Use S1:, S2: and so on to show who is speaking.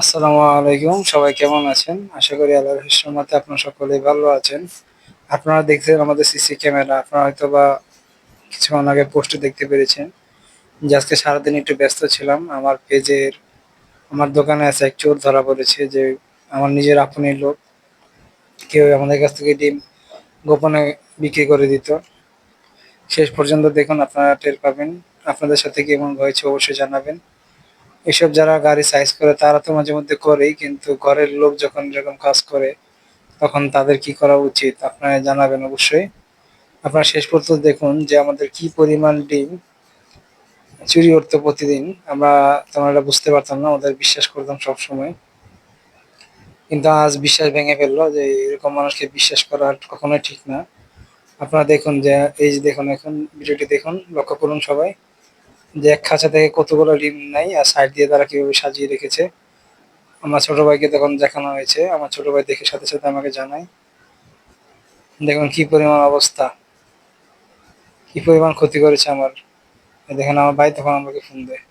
S1: আসসালামু আলাইকুম, সবাই কেমন আছেন? আশা করি আল্লাহর রহমতে আপনারা সকলেই ভালো আছেন। আপনারা দেখছেন আমাদের সিসি ক্যামেরা, আপনারা হয়তো বা কিছুক্ষণ আগে পোস্টে দেখতে পেরেছেন। যে আজকে সারাদিন একটু ব্যস্ত ছিলাম, আমার পেজের, আমার দোকানে আছে এক চোর ধরা পড়েছে যে আমার নিজের আপনই লোক। কেউ আমাদের কাছ থেকে ডিম গোপনে বিক্রি করে দিত। শেষ পর্যন্ত দেখুন আপনারা টের পাবেন, আপনাদের সাথে কেমন হয়েছে অবশ্যই জানাবেন। এসব যারা গাড়ি সাইজ করে, তারা তো মাঝে মধ্যে করেই, কিন্তু ঘরের লোক যখন এরকম কাজ করে, তখন তাদের কি করা উচিত? আপনারা জানাবেন অবশ্যই। আপনারা শেষ পর্যন্ত দেখুন যে আমাদের কি পরিমাণ ডিম চুরি করতো প্রতিদিন। আমরা একটা বুঝতে পারতাম না, ওদের বিশ্বাস করতাম সব সময় কিন্তু আজ বিশ্বাস ভেঙে ফেলল যে এরকম মানুষকে বিশ্বাস করা কখনোই ঠিক না। আপনারা দেখুন যে, এই যে দেখুন এখন, ভিডিওটি দেখুন, লক্ষ্য করুন সবাই। যে এক খাঁচা থেকে কতগুলো ডিম নেই আর সাইড দিয়ে তারা কীভাবে সাজিয়ে রেখেছে। আমার ছোট ভাইকে তখন দেখানো হয়েছে। আমার ছোট ভাই দেখে সাথে সাথে আমাকে জানায়। দেখুন কি পরিমাণ অবস্থা। কি পরিমাণ ক্ষতি করেছে আমার। দেখেন, আমার ভাই তখন আমাকে ফোন দেয়।